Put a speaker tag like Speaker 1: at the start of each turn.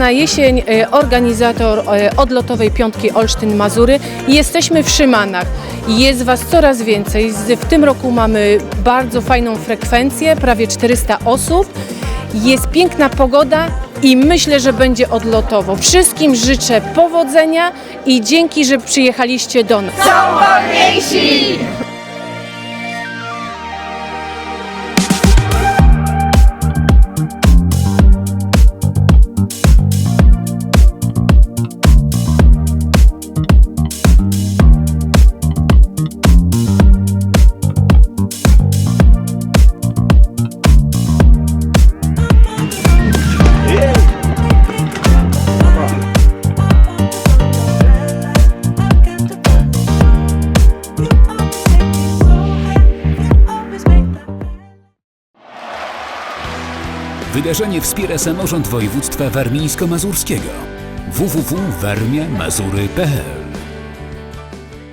Speaker 1: na jesień e, organizator e, odlotowej piątki Olsztyn-Mazury. Jesteśmy w Szymanach. Jest Was coraz więcej. W tym roku mamy bardzo fajną frekwencję, prawie 400 osób. Jest piękna pogoda i myślę, że będzie odlotowo. Wszystkim życzę powodzenia i dzięki, że przyjechaliście do nas.
Speaker 2: Wydarzenie wspiera samorząd województwa warmińsko-mazurskiego. www.warmiamazury.pl